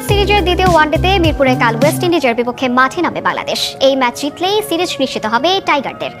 Match সিরিজের দ্বিতীয় ওয়ানডেতে মিরপুরে কাল ওয়েস্ট ইন্ডিজের বিপক্ষে মাঠে নামে বাংলাদেশ। এই ম্যাচ জিতলেই সিরিজ নিশ্চিত হবে টাইগারদের।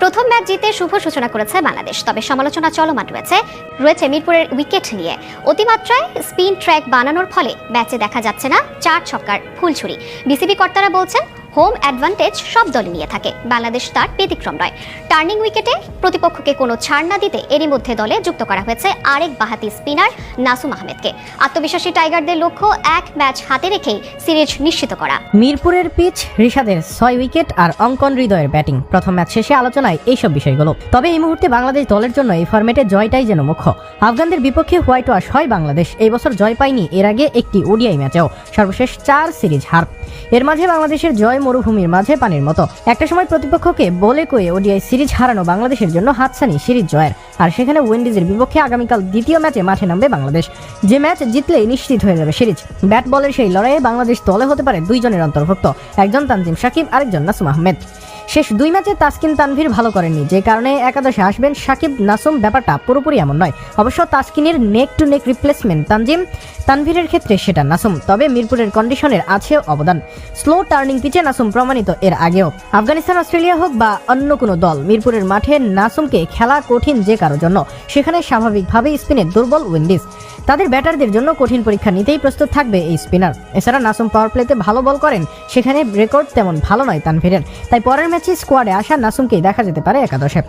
প্রথম ম্যাচ জিতে শুভ সূচনা করেছে বাংলাদেশ, তবে সমালোচনা চলমান রয়েছে। রয়েছে মিরপুরের উইকেট নিয়ে। অতিমাত্রায় স্পিন ট্র্যাক বানানোর ফলে ম্যাচে দেখা যাচ্ছে না চার ছক্কার ফুলছুরি বিসিবি কর্তারা বলছেন হোম অ্যাডভান্টেজ সব দলই নিয়ে থাকে। বাংলাদেশ তার ব্যতিক্রম নয়। টার্নিং উইকেটে প্রতিপক্ষকে কোনো ছাড় না দিতে এরই মধ্যে দলে যুক্ত করা হয়েছে আরেক বাহাতি স্পিনার নাসুম আহমেদকে। আত্মবিশ্বাসী টাইগারদের লক্ষ্য এক ম্যাচ হাতে রেখেই সিরিজ নিশ্চিত করা। মিরপুরের পিচ ঋষাদের ছয় উইকেট আর অঙ্কন হৃদয়ের ব্যাটিং। প্রথম ম্যাচ শেষে আলোচনায় এইসব বিষয়গুলো। তবে এই মুহূর্তে বাংলাদেশ দলের জন্য এই ফরম্যাটে জয়টাই যেন মুখ্য। আফগানদের বিপক্ষে হোয়াইট ওয়াশ হয় বাংলাদেশ। এই বছর জয় পায়নি, এর আগে একটি ওডিআই ম্যাচেও। সর্বশেষ চার সিরিজ হার। এর মাঝে বাংলাদেশের জয় মরুভূমির মাঝে পানির মতো। একটা সময় প্রতিপক্ষকে বলে কয়ে ওডিআই সিরিজ হারানো বাংলাদেশের জন্য হাতছানি সিরিজ জয়ের। আর সেখানে উইন্ডিজের বিপক্ষে আগামীকাল দ্বিতীয় ম্যাচে মাঠে নামবে বাংলাদেশ। যে ম্যাচ জিতলেই নিশ্চিত হয়ে যাবে সিরিজ। ব্যাট বলের সেই লড়াইয়ে বাংলাদেশ দলে হতে পারে দুইজনের অন্তর্ভুক্ত। একজন তানজিম সাকিব, আরেকজন নাসুম আহমেদ। শেষ দুই ম্যাচে তাসকিন তানভীর ভালো করেননি। যে কারণে একাদশে আসবেন সাকিব নাসুম। ব্যাপারটা পুরোপুরি এমন নয়। অবশ্য তাসকিনের neck to neck replacement Tanzim, তানভীরের ক্ষেত্রে সেটা নাসুম। তবে মিরপুরের কন্ডিশনের আছে অবদান। স্লো টার্নিং পিচে নাসুম প্রমাণিত এর আগেও। আফগানিস্তান, অস্ট্রেলিয়া হোক বা অন্য কোনো দল, মিরপুরের মাঠে নাসুমকে খেলা কঠিন যে কারোর জন্য। সেখানে স্বাভাবিকভাবেই স্পিনে দুর্বল উইন্ডিজ। তাদের ব্যাটারদের জন্য কঠিন পরীক্ষা নিতেই প্রস্তুত থাকবে এই স্পিনার। এছাড়া নাসুম পাওয়ার প্লেতে ভালো বল করেন, সেখানে রেকর্ড তেমন ভালো নয় তানভীরের। তাই পরের ম্যাচে স্কোয়াডে আসা নাসুমকেই দেখা যেতে পারে একাদশে।